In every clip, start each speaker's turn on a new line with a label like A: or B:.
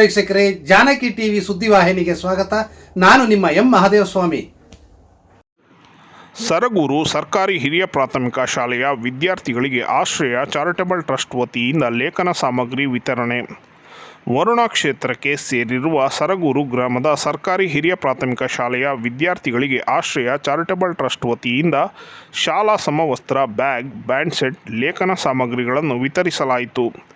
A: ವೀಕ್ಷಕರೇ, ಜಾನಕಿ ಟಿವಿ ಸುದ್ದಿವಾಹಿನಿಗೆ ಸ್ವಾಗತ. ನಾನು ನಿಮ್ಮ ಎಂ ಮಹಾದೇವಸ್ವಾಮಿ.
B: ಸರಗೂರು ಸರ್ಕಾರಿ ಹಿರಿಯ ಪ್ರಾಥಮಿಕ ಶಾಲೆಯ ವಿದ್ಯಾರ್ಥಿಗಳಿಗೆ ಆಶ್ರಯ ಚಾರಿಟಬಲ್ ಟ್ರಸ್ಟ್ ವತಿಯಿಂದ ಲೇಖನ ಸಾಮಗ್ರಿ ವಿತರಣೆ. ವರುಣಾ ಕ್ಷೇತ್ರಕ್ಕೆ ಸೇರಿರುವ ಸರಗೂರು ಗ್ರಾಮದ ಸರ್ಕಾರಿ ಹಿರಿಯ ಪ್ರಾಥಮಿಕ ಶಾಲೆಯ ವಿದ್ಯಾರ್ಥಿಗಳಿಗೆ ಆಶ್ರಯ ಚಾರಿಟಬಲ್ ಟ್ರಸ್ಟ್ ವತಿಯಿಂದ ಶಾಲಾ ಸಮವಸ್ತ್ರ, ಬ್ಯಾಗ್ ಬ್ಯಾಂಡ್ ಸೆಟ್ ಲೇಖನ ಸಾಮಗ್ರಿಗಳನ್ನು ವಿತರಿಸಲಾಯಿತು.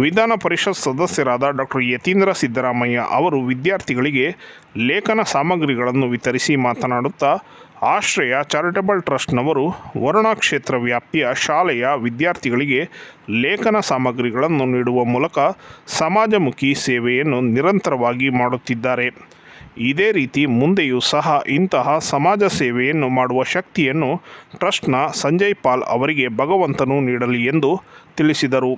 B: ವಿಧಾನ ಪರಿಷತ್ ಸದಸ್ಯರಾದ ಡಾಕ್ಟರ್ ಯತೀಂದ್ರ ಸಿದ್ದರಾಮಯ್ಯ ಅವರು ವಿದ್ಯಾರ್ಥಿಗಳಿಗೆ ಲೇಖನ ಸಾಮಗ್ರಿಗಳನ್ನು ವಿತರಿಸಿ ಮಾತನಾಡುತ್ತಾ, ಆಶ್ರಯ ಚಾರಿಟಬಲ್ ಟ್ರಸ್ಟ್ನವರು ವರುಣಾ ಕ್ಷೇತ್ರ ವ್ಯಾಪ್ತಿಯ ಶಾಲೆಯ ವಿದ್ಯಾರ್ಥಿಗಳಿಗೆ ಲೇಖನ ಸಾಮಗ್ರಿಗಳನ್ನು ನೀಡುವ ಮೂಲಕ ಸಮಾಜಮುಖಿ ಸೇವೆಯನ್ನು ನಿರಂತರವಾಗಿ ಮಾಡುತ್ತಿದ್ದಾರೆ. ಇದೇ ರೀತಿ ಮುಂದೆಯೂ ಸಹ ಇಂತಹ ಸಮಾಜ ಸೇವೆಯನ್ನು ಮಾಡುವ ಶಕ್ತಿಯನ್ನು ಟ್ರಸ್ಟ್ನ ಸಂಜಯ್ ಪಾಲ್ ಅವರಿಗೆ ಭಗವಂತನು ನೀಡಲಿ ಎಂದು ತಿಳಿಸಿದರು.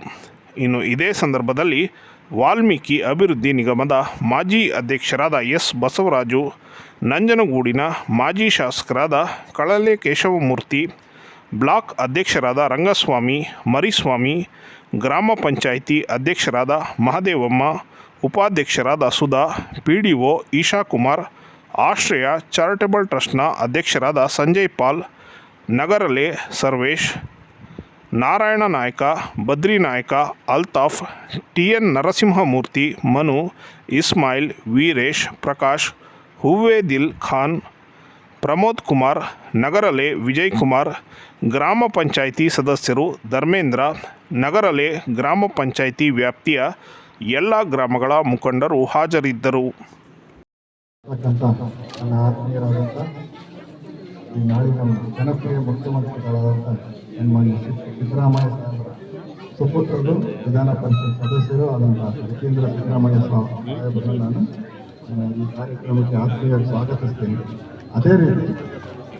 B: ಇನ್ನು ಇದೇ ಸಂದರ್ಭದಲ್ಲಿ ವಾಲ್ಮೀಕಿ ಅಭಿವೃದ್ಧಿ ನಿಗಮದ ಮಾಜಿ ಅಧ್ಯಕ್ಷರಾದ ಎಸ್ ಬಸವರಾಜು, ನಂಜನಗೂಡಿನ ಮಾಜಿ ಶಾಸಕರಾದ ಕಳಲೆ ಕೇಶವಮೂರ್ತಿ ಬ್ಲಾಕ್ ಅಧ್ಯಕ್ಷರಾದ ರಂಗಸ್ವಾಮಿ, ಮರಿಸ್ವಾಮಿ, ಗ್ರಾಮ ಪಂಚಾಯಿತಿ ಅಧ್ಯಕ್ಷರಾದ ಮಹದೇವಮ್ಮ, ಉಪಾಧ್ಯಕ್ಷರಾದ Sudha P D O Eshakumar, Ashraya charitable ಟ್ರಸ್ಟ್ನ ಅಧ್ಯಕ್ಷರಾದ ಸಂಜಯ್ ಪಾಲ್, ನಗರಲೆ ಸರ್ವೇಶ್ ನಾರಾಯಣ ನಾಯ್ಕ, ಬದ್ರಿ ನಾಯ್ಕ, ಅಲ್ತಾಫ್ ಟಿ ಎನ್ ನರಸಿಂಹಮೂರ್ತಿ, ಮನು, ಇಸ್ಮಾಯಿಲ್, ವೀರೇಶ್, ಪ್ರಕಾಶ್ ಹೂವೇದಿಲ್ ಖಾನ್, ಪ್ರಮೋದ್ ಕುಮಾರ್, ನಗರಲೆ ವಿಜಯ್ ಕುಮಾರ್ ಗ್ರಾಮ ಪಂಚಾಯಿತಿ ಸದಸ್ಯರು ಧರ್ಮೇಂದ್ರ, ನಗರಲೆ ಗ್ರಾಮ ಪಂಚಾಯಿತಿ ವ್ಯಾಪ್ತಿಯ ಎಲ್ಲ ಗ್ರಾಮಗಳ ಮುಖಂಡರು ಹಾಜರಿದ್ದರು.
C: ಅಂತಕ್ಕಂಥ ನನ್ನ ನಮ್ಮ ಈ ಜನಪ್ರಿಯ ಮುಖ್ಯಮಂತ್ರಿಗಳಾದಂಥ ನಮ್ಮ ಸಿದ್ದರಾಮಯ್ಯ ಸಾಹೇಬರ, ಸುಪುತ್ರರು, ವಿಧಾನ ಪರಿಷತ್ ಸದಸ್ಯರು ಆದಂಥ ಯತೀಂದ್ರ ಸಿದ್ದರಾಮಯ್ಯ ಸಾ- ಸಾಹೇಬರನ್ನು ನಾನು ಈ ಕಾರ್ಯಕ್ರಮಕ್ಕೆ ಆತ್ಮೀಯವಾಗಿ ಸ್ವಾಗತಿಸ್ತೇನೆ. ಅದೇ ರೀತಿ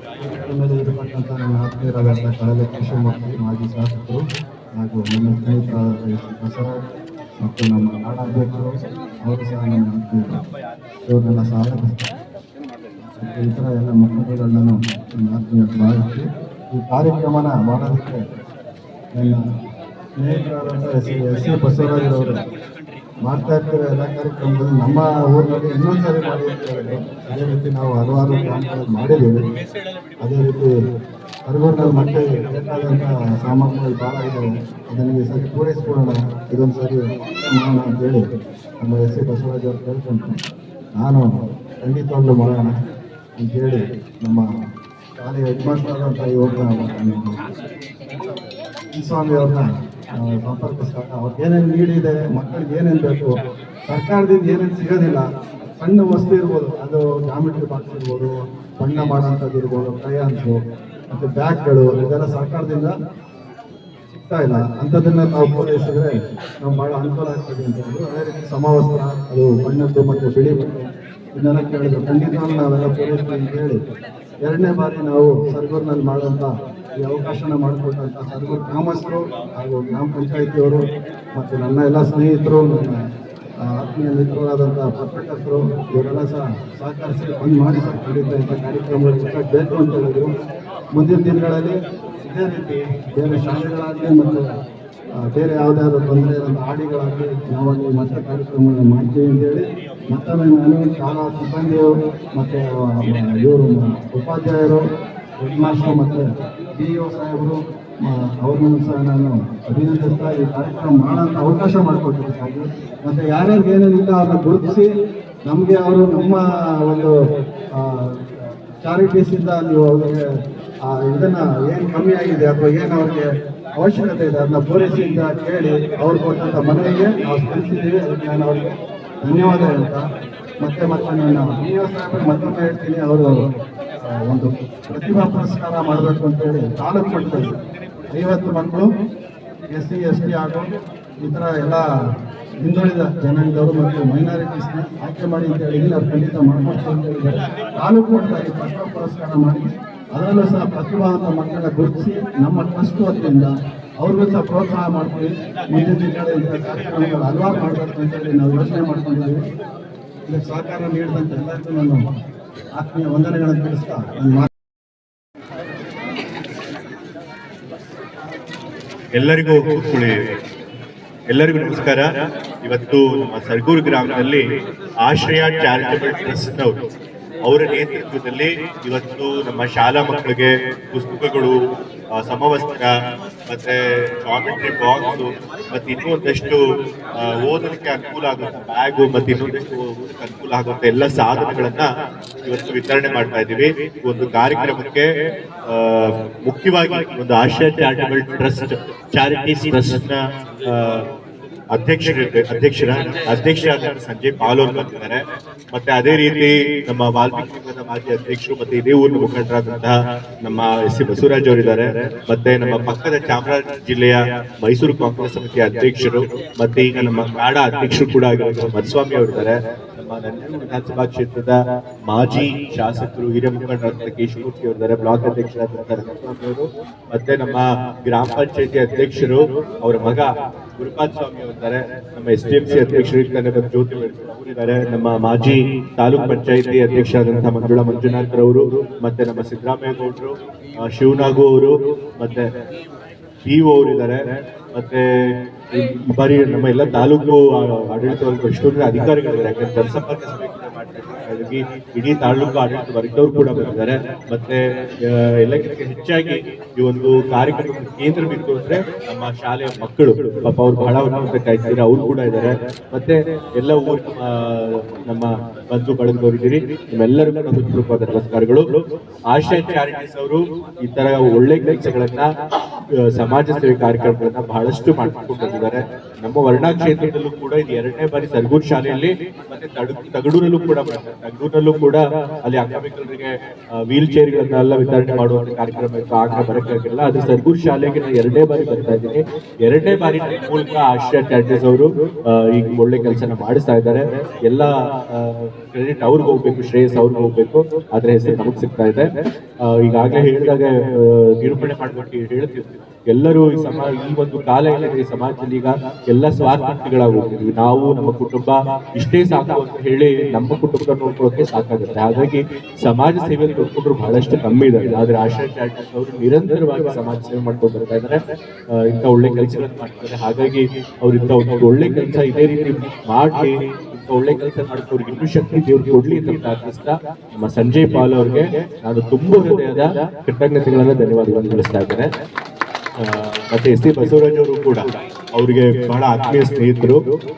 C: ಕಾರ್ಯಕ್ರಮದಲ್ಲಿ ಇರತಕ್ಕಂಥ ನನ್ನ ಆತ್ಮೀಯರಾದಂಥ ಕಳಲೆ ಕೃಷ್ಣಮೂರ್ತಿ, ಮಾಜಿ ಶಾಸಕರು ಹಾಗೂ ನನ್ನ ಸ್ನೇಹಿತ ಬಸವರಾಜ್ ಮತ್ತು ನಮ್ಮ ನಾಡಾಧ್ಯಕ್ಷರು, ಅವರು ಸಹ ನಮ್ಮ ಆತ್ಮೀಯರು. ಇವ್ರನ್ನೆಲ್ಲ ಸ್ವಾಗತಿಸ್ತಾರೆ ಮತ್ತು ಇತರ ಎಲ್ಲ ಮುಖಂಡರುಗಳನ್ನ ಆತ್ಮೀಯ ಸ್ವಾಗತಿಸಿ ಈ ಕಾರ್ಯಕ್ರಮನ ಮಾಡೋದಕ್ಕೆ ನನ್ನ ಸ್ನೇಹಿತರಾದಂಥ ಎಸ್ ಎಸ್ ಎ ಬಸವರಾಜರವರು ಮಾಡ್ತಾ ಇರ್ತಾರೆ ಎಲ್ಲ ಕಾರ್ಯಕ್ರಮದಲ್ಲಿ. ನಮ್ಮ ಊರಿನಲ್ಲಿ ಇನ್ನೊಂದ್ಸರಿ ಮಾಡಿ ಅಂತ ಅದೇ ರೀತಿ ನಾವು ಹಲವಾರು ಗ್ರಾಮಗಳಲ್ಲಿ ಮಾಡಿದ್ದೀವಿ. ಅದೇ ರೀತಿ ಅರಗೂರಿನಲ್ಲಿ ಮತ್ತೆ ಬೇಕಾದಂಥ ಸಾಮಗ್ರಿಗಳು ಭಾಳ ಇದ್ದಾವೆ ಅದನ್ನು ಈ ಸರಿ ಪೂರೈಸ್ಕೊಳ್ಳೋಣ. ಇದೊಂದು ಸರಿ ಮಾಡೋಣ ಅಂತೇಳಿ ನಮ್ಮ ಎಸ್ ಎ ಬಸವರಾಜ್ ಅವ್ರು ಕೇಳ್ಕೊಂಡು ನಾನು ಖಂಡಿತವಾಗ್ಲೂ ಮಾಡೋಣ. ಅಂತೇಳಿ ನಮ್ಮ ಶಾಲೆಯ ಹೆಡ್ ಮಾಸ್ಟರ್ ಆದಂಥ ಇವ್ರನ್ನ ಸ್ವಾಮಿ ಅವ್ರನ್ನ ಸಂಪರ್ಕಿಸಿದಾಗ ಅವ್ರಿಗೆ ಏನೇನು ನೀಡಿದೆ, ಮಕ್ಕಳಿಗೆ ಏನೇನು ಬೇಕು, ಸರ್ಕಾರದಿಂದ ಏನೇನು ಸಿಗೋದಿಲ್ಲ, ಸಣ್ಣ ವಸ್ತು ಇರ್ಬೋದು, ಅದು ಜಾಮಿಟ್ರಿ ಬಾಕ್ಸ್ ಇರ್ಬೋದು, ಬಣ್ಣ ಮಾಡೋಂಥದ್ದು ಇರ್ಬೋದು ಕ್ರಯಾನ್ಸು ಮತ್ತು ಬ್ಯಾಗ್ಗಳು, ಇದೆಲ್ಲ ಸರ್ಕಾರದಿಂದ ಸಿಗ್ತಾ ಇಲ್ಲ. ಅಂಥದ್ದನ್ನ ನಾವು ಪೂರೈಸಿದ್ರೆ ನಾವು ಭಾಳ ಅನುಕೂಲ ಆಗ್ತದೆ ಅಂತ ಅದೇ ರೀತಿ ಸಮವಸ್ತ್ರ, ಅದು ಬಣ್ಣದ್ದು ಮತ್ತು ಬಿಳಿ ಬಟ್ಟೆ ಇದನ್ನೆಲ್ಲ ಕೇಳಿದ್ರು. ಖಂಡಿತವಾಗಿ ನಾವೆಲ್ಲ ಪೂರೈಸ್ತೀವಿ ಅಂತ ಹೇಳಿ, ಎರಡನೇ ಬಾರಿ ನಾವು ಸರ್ಗೂರ್ನಲ್ಲಿ ಮಾಡುವಂಥ ಈ ಅವಕಾಶನ ಮಾಡಿಕೊಟ್ಟಂಥ ಸರ್ಗೂರು ಗ್ರಾಮಸ್ಥರು ಹಾಗೂ ಗ್ರಾಮ ಪಂಚಾಯಿತಿಯವರು ಮತ್ತು ನನ್ನ ಎಲ್ಲ ಸ್ನೇಹಿತರು, ನನ್ನ ಆತ್ಮೀಯ ಮಿತ್ರರಾದಂಥ ಪತ್ರಕರ್ತರು, ಇವರೆಲ್ಲ ಸಹ ಸಹಕರಿಸಿ ಬಂದು ಮಾಡಿ ಸರ್ ಖಂಡಿತ ಕಾರ್ಯಕ್ರಮಗಳು ಬೇಕು ಅಂತ ಹೇಳಿದ್ರು. ಮುಂದಿನ ದಿನಗಳಲ್ಲಿ ಇದೇ ರೀತಿ ಬೇರೆ ಶಾಲೆಗಳಾಗಲಿ ಮತ್ತು ಬೇರೆ ಯಾವುದಾದ್ರು ತೊಂದರೆ ಇರೋ ಹಾಡಿಗಳಾಗಲಿ ನಾವಾಗಿ ಮತ್ತೆ ಕಾರ್ಯಕ್ರಮಗಳನ್ನ ಮಾಡ್ತೀವಿ ಅಂತೇಳಿ ಮತ್ತೊಮ್ಮೆ ನಾನು ಶಾಲಾ ಸಿಬ್ಬಂದಿಯವರು ಮತ್ತು ಇವರು ಉಪಾಧ್ಯಾಯರು ಹೆಡ್ ಮಾಸ್ಟರ್ ಮತ್ತು ಡಿ ಒ ಸಾಹೇಬರು ಅವ್ರನ್ನೂ ಸಹ ನಾನು ಅಭಿನಂದಿಸ್ತಾ ಈ ಕಾರ್ಯಕ್ರಮ ಮಾಡೋಂಥ ಅವಕಾಶ ಮಾಡಿಕೊಟ್ಟಿದ್ದಕ್ಕಾಗಿ. ಮತ್ತು ಯಾರ್ಯಾರಿಗೆ ಏನೇನಿಲ್ಲ ಅದನ್ನು ಗುರುತಿಸಿ, ನಮಗೆ ಅವರು ನಮ್ಮ ಒಂದು ಚಾರಿಟೀಸಿಂದ ನೀವು ಅವರಿಗೆ ಇದನ್ನ ಏನು ಕಮ್ಮಿ ಆಗಿದೆ ಅಥವಾ ಏನು ಅವ್ರಿಗೆ ಅವಶ್ಯಕತೆ ಇದೆ ಅದನ್ನ ಅಂತ ಕೇಳಿ ಅವ್ರು ಕೊಟ್ಟಂಥ ಮನವಿಗೆ ನಾವು ಸ್ಪಂದಿಸಿದ್ದೀವಿ ಅದಕ್ಕೆ ನಾನು ಅವ್ರಿಗೆ ಧನ್ಯವಾದ ಹೇಳ್ತಾ ಮತ್ತೆ ಮತ್ತೆ ನನ್ನ ಮತ್ತೊಮ್ಮೆ ಹೇಳ್ತೀನಿ, ಅವರು ಒಂದು ಪ್ರತಿಭಾ ಪುರಸ್ಕಾರ ಮಾಡಬೇಕು ಅಂತೇಳಿ ತಾಲೂಕು ಮಟ್ಟದಲ್ಲಿ ಐವತ್ತು ಮಕ್ಕಳು, ಎಸ್ ಸಿ, ಎಸ್ ಟಿ ಹಾಗೂ ಈ ಥರ ಎಲ್ಲ ಹಿಂದುಳಿದ ಜನಾಂಗದವರು ಮತ್ತು ಮೈನಾರಿಟೀಸ್ನ ಆಯ್ಕೆ ಮಾಡಿ ಅಂತ ಹೇಳಿ ಅವ್ರು ಖಂಡಿತ ಮಾಡಿಕೊಡ್ತೀವಿ ಅಂತ ತಾಲೂಕು ಮಟ್ಟದಲ್ಲಿ ಪ್ರತಿಭಾ ಪುರಸ್ಕಾರ ಮಾಡಿ, ಅದರಲ್ಲೂ ಸಹ ಪ್ರತಿಭಾವಂತ ಮಕ್ಕಳನ್ನ ಗುರುತಿಸಿ ನಮ್ಮ ಟ್ರಸ್ಟ್ ವತಿಯಿಂದ ಅವ್ರಿಗೂ ಸಹ ಪ್ರೋತ್ಸಾಹ ಮಾಡ್ತೀವಿ. ಮುಂದಿನ ದಿನಗಳಲ್ಲಿ ಇಂಥ ಕಾರ್ಯಕ್ರಮಗಳು ಹಲವಾರು ಮಾಡಬೇಕು ಅಂತ ಹೇಳಿ ನಾವು ಯೋಚನೆ ಮಾಡ್ಕೊಂಡಿದ್ದೀವಿ. ಇದಕ್ಕೆ ಸಹಕಾರ ನೀಡಿದಂಥ ಎಲ್ಲರಿಗೂ ನಾನು ಆತ್ಮೀಯ ವಂದನೆಗಳನ್ನು ತಿಳಿಸ್ತಾ ಮಾತು.
D: ಎಲ್ಲರಿಗೂ ಕೂತ್ಕೊಳ್ಳಿ. ಎಲ್ಲರಿಗೂ ನಮಸ್ಕಾರ. ಇವತ್ತು ನಮ್ಮ ಸರ್ಗೂರು ಗ್ರಾಮದಲ್ಲಿ ಆಶ್ರಯ ಚಾರಿಟಬಲ್ ಟ್ರಸ್ಟ್ ಅವರು, ಅವರ ನೇತೃತ್ವದಲ್ಲಿ ಇವತ್ತು ನಮ್ಮ ಶಾಲಾ ಮಕ್ಕಳಿಗೆ ಪುಸ್ತಕಗಳು ಸಮವಸ್ತ್ರ ಮತ್ತೆ ಜಾಮೆಟ್ರಿ ಬಾಕ್ಸ್, ಮತ್ತೆ ಇನ್ನೂ ಒಂದಷ್ಟು ಓದೋದಕ್ಕೆ ಅನುಕೂಲ ಆಗುತ್ತೆ ಬ್ಯಾಗು, ಮತ್ತೆ ಇನ್ನೊಂದಷ್ಟು ಓದಕ್ಕೆ ಅನುಕೂಲ ಆಗುತ್ತೆ ಎಲ್ಲ ಸಾಧನಗಳನ್ನ ಇವತ್ತು ವಿತರಣೆ ಮಾಡ್ತಾ ಇದ್ದೀವಿ. ಒಂದು ಕಾರ್ಯಕ್ರಮಕ್ಕೆ ಮುಖ್ಯವಾಗಿ ಒಂದು ಆಶಾ ಚಾರಿಟಬಲ್ ಟ್ರಸ್ಟ್, ಚಾರಿಟೀಸ್ನ ಅಧ್ಯಕ್ಷರ ಅಧ್ಯಕ್ಷರ, ಅಧ್ಯಕ್ಷರಾದ ಸಂಜಯ್ ಪಾಲ್ ಅವರು ಬಂದಿದ್ದಾರೆ. ಮತ್ತೆ ಅದೇ ರೀತಿ ನಮ್ಮ ವಾಲ್ಮೀಕಿ ಸಂಘದ ಮಾಜಿ ಅಧ್ಯಕ್ಷರು ಮತ್ತೆ ಇದೇ ಊರಿನ ಮುಖಂಡರಾದಂತಹ ನಮ್ಮ ಎಸ್ ಸಿ ಬಸವರಾಜ್ ಅವರಿದ್ದಾರೆ ಮತ್ತೆ ನಮ್ಮ ಪಕ್ಕದ ಚಾಮರಾಜ ಜಿಲ್ಲೆಯ ಮೈಸೂರು ಕಾಂಗ್ರೆಸ್ ಸಮಿತಿಯ ಅಧ್ಯಕ್ಷರು, ಮತ್ತೆ ಈಗ ನಮ್ಮ ಕಾಡ ಅಧ್ಯಕ್ಷರು ಕೂಡ ಆಗಿರುವ ಮಧುಸ್ವಾಮಿ ಅವರಿದ್ದಾರೆ ನಂಜನಗೂಡು ವಿಧಾನಸಭಾ ಕ್ಷೇತ್ರದ ಮಾಜಿ ಶಾಸಕರು ಹಿರಿಯ ಮುಖಂಡರಾದ ಕೇಶಮೂರ್ತಿ ಅವರಿದ್ದಾರೆ. ಬ್ಲಾಕ್ ಅಧ್ಯಕ್ಷರಾದಂತಹ ಮತ್ತೆ ನಮ್ಮ ಗ್ರಾಮ ಪಂಚಾಯತಿ ಅಧ್ಯಕ್ಷರು, ಅವರ ಮಗ ಗುರುಪಾದ ಸ್ವಾಮಿ ಅವರಿದ್ದಾರೆ. ನಮ್ಮ ಎಸ್ ಡಿ ಎಂ ಸಿ ಅಧ್ಯಕ್ಷರು ಜ್ಯೋತಿ ಅವರಿದ್ದಾರೆ. ನಮ್ಮ ಮಾಜಿ ತಾಲೂಕ್ ಪಂಚಾಯತಿ ಅಧ್ಯಕ್ಷರಾದಂತಹ ಮಂಜುಳಾ ಮಂಜುನಾಥ್ ಅವರು, ಮತ್ತೆ ನಮ್ಮ ಸಿದ್ದರಾಮಯ್ಯ ಗೌಡರು ಶಿವನಾಗು ಅವರು, ಮತ್ತೆ ಪಿ ಅವರು ಇದ್ದಾರೆ ಮತ್ತೆ ಈ ಬಾರಿ ನಮ್ಮ ಎಲ್ಲ ತಾಲೂಕು ಆಡಳಿತ ವರ್ಗ ಎಷ್ಟೊಂದು ಅಧಿಕಾರಿಗಳಿದ್ದಾರೆ. ಯಾಕಂದ್ರೆ ಜನಸಂಪರ್ಕ ಸಮಿತಿ. ಹಾಗಾಗಿ ಇಡೀ ತಾಲೂಕು ಆಡಳಿತ ವರ್ಗದವರು ಕೂಡ ಬಂದಿದ್ದಾರೆ. ಮತ್ತೆ ಎಲ್ಲಕ್ಕಿಂತ ಹೆಚ್ಚಾಗಿ ಈ ಒಂದು ಕಾರ್ಯಕ್ರಮ ಕೇಂದ್ರ ಬಿತ್ತು ಅಂದ್ರೆ ನಮ್ಮ ಶಾಲೆಯ ಮಕ್ಕಳು. ಪಾಪ ಅವ್ರು ಬಹಳ ಕಾಯ್ತಿದ್ದಾರೆ. ಅವ್ರು ಕೂಡ ಇದ್ದಾರೆ. ಮತ್ತೆ ಎಲ್ಲ ಊರು ನಮ್ಮ ಬಂಧು ಬಳಗದವರಿದ್ದೀರಿ. ನಿಮ್ಮೆಲ್ಲರಿಗೂ ನಮ್ಮ ಹೃತ್ಪೂರ್ವಕವಾದ ನಮಸ್ಕಾರಗಳು. ಆಶಾ ಚಾರಿಟೀಸ್ ಅವರು ಈ ತರ ಒಳ್ಳೆ ಕೆಲಸಗಳನ್ನ ಸಮಾಜ ಸೇವೆ ಕಾರ್ಯಕ್ರಮಗಳನ್ನ ಬಹಳಷ್ಟು ಮಾಡ್ಕೊಂಡು ಬಂದಿದ್ದಾರೆ. ನಮ್ಮ ವರ್ಣಾ ಕ್ಷೇತ್ರದಲ್ಲೂ ಕೂಡ ಇದು ಎರಡನೇ ಬಾರಿ ಸರ್ಗೂರ್ ಶಾಲೆಯಲ್ಲಿ ಮತ್ತೆ ತಗಡೂರಲ್ಲೂ ಕೂಡ ತಗಡೂರಲ್ಲೂ ಕೂಡ ಅಲ್ಲಿ ಅಂಗವಿಕಲರಿಗೆ ವೀಲ್ ಚೇರ್ಗಳನ್ನೆಲ್ಲ ವಿತರಣೆ ಮಾಡುವಂತ ಕಾರ್ಯಕ್ರಮ ಇತ್ತು. ಆಗ ಬರಕ್ಕಾಗಿಲ್ಲ ಅದು ಸರ್ಗೂರ್ ಶಾಲೆಗೆ ನಾನು ಎರಡನೇ ಬಾರಿ ಬರ್ತಾ ಇದ್ದೀನಿ. ಎರಡನೇ ಬಾರಿ ಮೂಲಕ ಆಶ್ರಯ ಚಾರಿಟೀಸ್ ಅವರು ಈಗ ಒಳ್ಳೆ ಕೆಲಸನ ಮಾಡಿಸ್ತಾ ಇದ್ದಾರೆ. ಎಲ್ಲ ಕ್ರೆಡಿಟ್ ಅವ್ರಿಗೆ ಹೋಗ್ಬೇಕು, ಶ್ರೇಯಸ್ ಅವ್ರಿಗೆ ಹೋಗ್ಬೇಕು. ಅದ್ರ ಹೆಸರು ನಮಗ್ ಸಿಗ್ತಾ ಇದೆ. ಈಗಾಗಲೇ ಹೇಳಿದಾಗ ನಿರೂಪಣೆ ಮಾಡ್ಕೊಂಡು ಹೇಳ್ತೀವಿ ಎಲ್ಲರೂ ಈ ಸಮಾಜ, ಈ ಒಂದು ಕಾಲ ಏನಿದೆ ಈ ಸಮಾಜದಲ್ಲಿ ಈಗ ಎಲ್ಲ ಸ್ವಾರ್ಥಿಗಳಾಗೋಗ್ತಿದ್ವಿ ನಾವು, ನಮ್ಮ ಕುಟುಂಬ ಇಷ್ಟೇ ಸಾಕು ಅಂತ ಹೇಳಿ ನಮ್ಮ ಕುಟುಂಬ ನೋಡ್ಕೊಳ್ಳೋಕೆ ಸಾಕಾಗುತ್ತೆ. ಹಾಗಾಗಿ ಸಮಾಜ ಸೇವೆ ನೋಡ್ಕೊಂಡ್ರು ಬಹಳಷ್ಟು ಕಮ್ಮಿ ಇದ್ದಾರೆ ಆದ್ರೆ ಆಶಾ ಚಾರಿಟೀಸ್ ಅವರು ನಿರಂತರವಾಗಿ ಸಮಾಜ ಸೇವೆ ಮಾಡ್ಕೊಂಡು ಬರ್ತಾ ಇದ್ದಾರೆ. ಇಂಥ ಒಳ್ಳೆ ಕೆಲಸಗಳನ್ನು ಮಾಡ್ತಾರೆ ಹಾಗಾಗಿ ಅವ್ರು ಇಂಥ ಒಂದು ಒಳ್ಳೆ ಕೆಲಸ ಇದೇ ರೀತಿ ಮಾಡಿ ಒಳ್ಳೆ ಕೆಲಸ ಮಾಡೋಕೆ ಅವ್ರಿಗೆ ಇನ್ನೂ ಶಕ್ತಿ ದೇವ್ರಿಗೆ ಕೊಡ್ಲಿ ಅಂತ ಪ್ರಾರ್ಥಿಸ್ತಾ ನಮ್ಮ ಸಂಜಯ್ ಪಾಲ್ ಅವ್ರಿಗೆ ನಾನು ತುಂಬಾ ಹೃದಯದ ಕೃತಜ್ಞತೆಗಳನ್ನ ಧನ್ಯವಾದಗಳನ್ನು ತಿಳಿಸ್ತಾ ಇದ್ದೇನೆ. ಮತ್ತೆ ಎಸ್ ಟಿ ಬಸವರಾಜ್ ಅವರು ಕೂಡ. ಅವರಿಗೆ ಬಹಳ ಆತ್ಮೀಯ ಸ್ನೇಹಿತರು.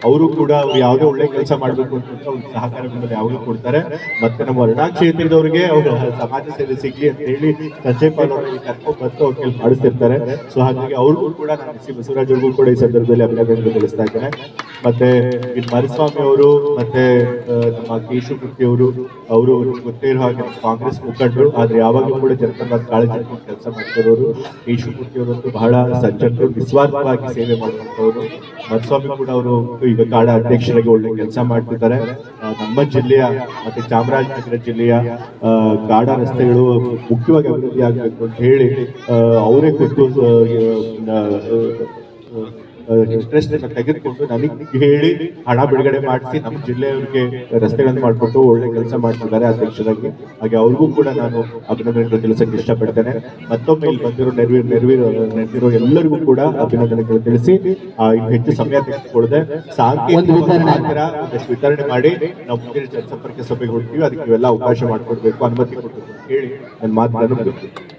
D: ಅವರು ಕೂಡ ಅವ್ರು ಯಾವುದೇ ಒಳ್ಳೆ ಕೆಲಸ ಮಾಡಬೇಕು ಅಂತ ಅವ್ರ ಬೆಂಬಲ ಯಾವಾಗಲೂ ಕೊಡ್ತಾರೆ. ಮತ್ತೆ ನಮ್ಮ ವರ್ಣಾ ಕ್ಷೇತ್ರದವರಿಗೆ ಅವರು ಸಮಾಜ ಸೇವೆ ಸಿಗ್ಲಿ ಅಂತ ಹೇಳಿ ಸಂಜಯ್ ಪಾಲ್ ಅವರಿಗೆ ಕರ್ಕೊಂಡು ಬಂದು ಅವ್ರ ಕೆಲಸ ಮಾಡಿಸ್ತಿರ್ತಾರೆ. ಸೊ ಹಾಗಾಗಿ ಅವ್ರಿಗೂ ಕೂಡ ನಾನು ಸಿ ಬಸವರಾಜ್ ಅವ್ರಿಗೂ ಕೂಡ ಈ ಸಂದರ್ಭದಲ್ಲಿ ಅಭಿನಂದನೆ ತಿಳಿಸ್ತಾ ಇದ್ದೇನೆ. ಮತ್ತೆ ಇದು ಮರಿಸ್ವಾಮಿ ಅವರು, ಮತ್ತೆ ನಮ್ಮ ನಮ್ಮ ಕೃತಿ ಅವರು ಅವರು ಗೊತ್ತೇ ಇರೋ ಹಾಗೆ ಕಾಂಗ್ರೆಸ್ ಮುಖಂಡರು. ಆದ್ರೆ ಯಾವಾಗಲೂ ಕೂಡ ಜನಪದ ಕಾಳಜಿ ಕೆಲಸ ಮಾಡ್ತಿರೋರು. ಕೇಶವಮೂರ್ತಿ ಅವರಂತೂ ಬಹಳ ಸಜ್ಜನರು, ನಿಸ್ವಾರ್ಥವಾಗಿ ಸೇವೆ ಮಾಡುವಂತವರು ಮತ್ಸ್ವಾಮಿ ಕೂಡ ಅವರು ಈಗ ಕಾಡ ಅಧ್ಯಕ್ಷರಾಗಿ ಒಳ್ಳೆ ಕೆಲಸ ಮಾಡ್ತಿದ್ದಾರೆ. ನಮ್ಮ ಜಿಲ್ಲೆಯ ಮತ್ತೆ ಚಾಮರಾಜನಗರ ಜಿಲ್ಲೆಯ ಕಾಡ ರಸ್ತೆಗಳು ಮುಖ್ಯವಾಗಿ ಅಭಿವೃದ್ಧಿ ಆಗಬೇಕು ಅಂತ ಹೇಳಿ ಅವರೇ ಆ, ಇಂಟ್ರೆಸ್ಟ್ ತೆಗೆದುಕೊಂಡು ನನಗೆ ಹೇಳಿ ಹಣ ಬಿಡುಗಡೆ ಮಾಡಿಸಿ ನಮ್ಮ ಜಿಲ್ಲೆಯವರಿಗೆ ರಸ್ತೆಗಳನ್ನು ಮಾಡಿಕೊಟ್ಟು ಒಳ್ಳೆ ಕೆಲಸ ಮಾಡ್ತಿದ್ದಾರೆ ಅಧ್ಯಕ್ಷರಾಗಿ ಹಾಗೆ ಅವ್ರಿಗೂ ಕೂಡ ನಾನು ಅಭಿನಂದನೆಗಳು ತಿಳಿಸಕ್ಕೆ ಇಷ್ಟಪಡ್ತೇನೆ. ಮತ್ತೊಮ್ಮೆ ಇಲ್ಲಿ ಬಂದಿರೋ ನೆರವಿ ನೆರವಿ ನೆರೆದಿರೋ ಎಲ್ಲರಿಗೂ ಕೂಡ ಅಭಿನಂದನೆಗಳು ತಿಳಿಸಿ ಹೆಚ್ಚು ಸಮಯ ತೆಗೆದುಕೊಳ್ಳದೆ ಸಾಂಕೇತಿಕ ವಿತರಣೆ. ಮಾಡಿ ನಾವು ಮುಂದಿನ ಜನಸಂಪರ್ಕ ಸಭೆಗೆ ಹೊಡ್ತೀವಿ ಅದಕ್ಕೆ ಇವೆಲ್ಲ ಅವಕಾಶ ಮಾಡಿಕೊಡ್ಬೇಕು ಅನುಮತಿ ಕೊಡಬೇಕು ಹೇಳಿ ನನ್ನ ಮಾತು